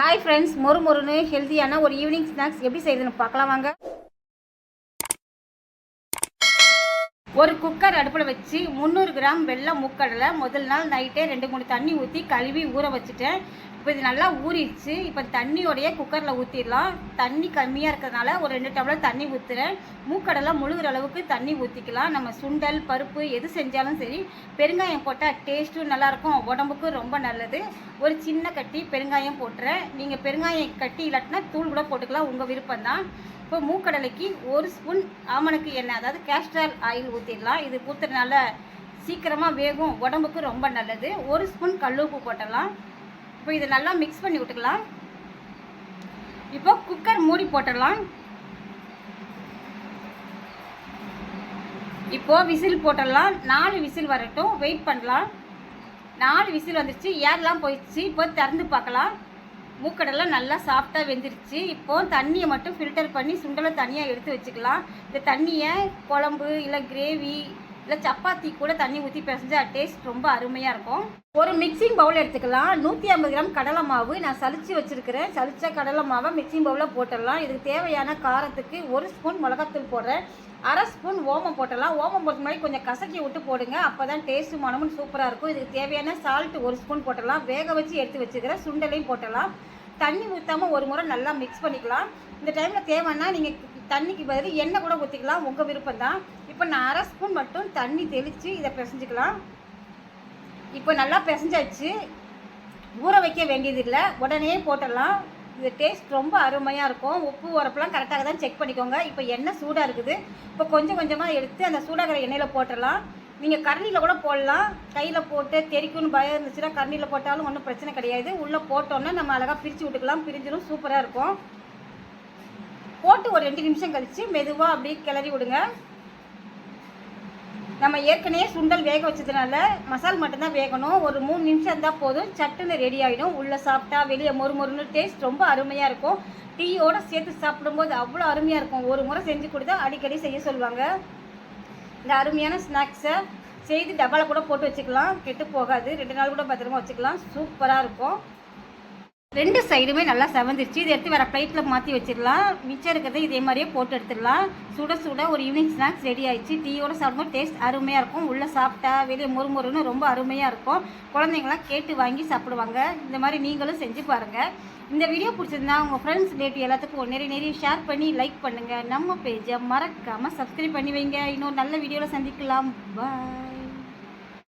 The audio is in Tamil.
ஹாய் ஃப்ரெண்ட்ஸ் மொறு மொறுன்னு ஹெல்த்தியான ஒரு ஈவினிங் ஸ்நாக்ஸ் எப்படி செய்யுதுன்னு பார்க்கலாம் வாங்க. ஒரு குக்கர் அடுப்பில் வச்சு முந்நூறு கிராம் வெள்ளம் முக்கடலை முதல் நாள் நைட்டே ரெண்டு மூணு தண்ணி ஊற்றி கழுவி ஊற வச்சுட்டேன். இப்போ இது நல்லா ஊறிடுச்சு. இப்போ தண்ணியோடைய குக்கரில் ஊற்றிடலாம் தண்ணி கம்மியாக இருக்கிறதுனால ஒரு ரெண்டு டம்ளர் தண்ணி ஊற்றுறேன் மூக்கடலை முழுகிற அளவுக்கு தண்ணி ஊற்றிக்கலாம் நம்ம சுண்டல் பருப்பு எது செஞ்சாலும் சரி பெருங்காயம் போட்டால் டேஸ்ட்டும் நல்லாயிருக்கும். உடம்புக்கு ரொம்ப நல்லது. ஒரு சின்ன கட்டி பெருங்காயம் போட்டுறேன். நீங்கள் பெருங்காயம் கட்டி இல்லாட்டினா தூள் கூட போட்டுக்கலாம். உங்கள் விருப்பம் தான் இப்போ மூக்கடலைக்கு ஒரு ஸ்பூன் ஆமணக்கு எண்ணெய் அதாவது கேஸ்டர் ஆயில் ஊற்றிடலாம் இது ஊற்றுறதுனால சீக்கிரமாக வேகும் உடம்புக்கு ரொம்ப நல்லது. ஒரு ஸ்பூன் கல்லுப்பு போட்டலாம் இப்போ இதை நல்லா மிக்ஸ் பண்ணி விட்டுக்கலாம். இப்போ குக்கர் மூடி போட்டலாம் இப்போ விசில் போட்டுடலாம். நாலு விசில் வரட்டும். வெயிட் பண்ணலாம். நாலு விசில் வந்துருச்சு. ஏர்லாம் போயிடுச்சு. இப்போ திறந்து பார்க்கலாம். மூக்கடெல்லாம் நல்லா சாஃப்டாக வெந்துருச்சு. இப்போ தண்ணியை மட்டும் ஃபில்டர் பண்ணி சுண்டலை தனியாக எடுத்து வச்சுக்கலாம். இந்த தண்ணியை குழம்பு இல்லை கிரேவி இல்லை சப்பாத்தி கூட தண்ணி ஊற்றி பிசைஞ்சா டேஸ்ட் ரொம்ப அருமையாக இருக்கும். ஒரு மிக்சிங் பவுல் எடுத்துக்கலாம். நூற்றி ஐம்பது கிராம் கடலை மாவு நான் சலிச்சு வச்சுருக்கிறேன். சலிச்ச கடலை மாவை மிக்சிங் பவுலில் போட்டுடலாம். இதுக்கு தேவையான காரத்துக்கு ஒரு ஸ்பூன் மிளகாத்தூள் போடுறேன். அரை ஸ்பூன் ஓமம் போட்டலாம் ஓமம் போட்டு மாதிரி கொஞ்சம் கசக்கி விட்டு போடுங்க. அப்போ தான் டேஸ்ட்டு மனமும் சூப்பராக இருக்கும். இதுக்கு தேவையான சால்ட் ஒரு ஸ்பூன் போட்டலாம் வேக வச்சு எடுத்து வச்சுக்கிறேன் சுண்டலையும் போட்டலாம் தண்ணி ஊற்றாமல் ஒரு முறை நல்லா மிக்ஸ் பண்ணிக்கலாம். இந்த டைமில் தேவைன்னா நீங்கள் தண்ணிக்கு பதில் எண்ணெய் கூட ஊற்றிக்கலாம் உங்கள் விருப்பம் தான் இப்போ நான் அரை ஸ்பூன் மட்டும் தண்ணி தெளித்து இதை பிசைஞ்சிக்கலாம். இப்போ நல்லா பிசைஞ்சாச்சு. ஊற வைக்க வேண்டியதில்லை. உடனே போட்டுடலாம். இது டேஸ்ட் ரொம்ப அருமையாக இருக்கும். உப்பு உரப்புலாம் கரெக்டாக தான் செக் பண்ணிக்கோங்க. இப்போ எண்ணெய் சூடாக இருக்குது. இப்போ கொஞ்சம் கொஞ்சமாக எடுத்து அந்த சூடாகிற எண்ணெயில் போட்டுடலாம். நீங்கள் கரண்டியில் கூட போடலாம். கையில் போட்டு தெரிக்கும்னு பயம் இருந்துச்சுன்னா கரண்டியில் போட்டாலும் ஒன்றும் பிரச்சனை கிடையாது. உள்ளே போட்டோன்னே நம்ம அழகாக பிரித்து விட்டுக்கலாம். பிரிஞ்சிடும் சூப்பராக இருக்கும். போட்டு ஒரு ரெண்டு நிமிஷம் கழித்து மெதுவாக அப்படியே கிளறி விடுங்க. நம்ம ஏற்கனவே சுண்டல் வேக வச்சதுனால மசால் மட்டும்தான் வேகணும். ஒரு மூணு நிமிஷம் இருந்தால் போதும். சட்டுன்னு ரெடி ஆகிடும் உள்ளே சாப்பிட்டா வெளியே மொறு மொறுன்னு டேஸ்ட் ரொம்ப அருமையாக இருக்கும். டீயோடு சேர்த்து சாப்பிடும்போது அவ்வளோ அருமையாக இருக்கும். ஒரு முறை செஞ்சு கொடுத்தா அடிக்கடி செய்ய சொல்லுவாங்க. இந்த அருமையான ஸ்நாக்ஸை செய்து டப்பாவில் கூட போட்டு வச்சுக்கலாம். கெட்டு போகாது. ரெண்டு நாள் கூட பத்திரமா வச்சுக்கலாம். சூப்பராக இருக்கும். ரெண்டு சைடுமே நல்லா செவந்துருச்சு. இதை எடுத்து வேறு பிளேட்டில் மாற்றி வச்சிடலாம். மிச்சம் இருக்கிறத இதே மாதிரியே போட்டு எடுத்துடலாம். சுட சுட ஒரு ஈவினிங் ஸ்நாக்ஸ் ரெடி ஆயிடுச்சு. டீயோட சாப்பிடும்போது டேஸ்ட் அருமையாக இருக்கும். உள்ளே சாப்பிட்டா வெளியே மொறு மொறுன்னு ரொம்ப அருமையாக இருக்கும். குழந்தைங்களாம் கேட்டு வாங்கி சாப்பிடுவாங்க. இந்த மாதிரி நீங்களும் செஞ்சு பாருங்கள் இந்த வீடியோ பிடிச்சிருந்தா உங்கள் ஃப்ரெண்ட்ஸ் ரிலேட்டிவ் எல்லாத்துக்கும் நிறைய நிறைய ஷேர் பண்ணி லைக் பண்ணுங்கள் நம்ம பேஜை மறக்காமல் சப்ஸ்கிரைப் பண்ணி வைங்க. இன்னொரு நல்ல வீடியோவில் சந்திக்கலாம். பாய்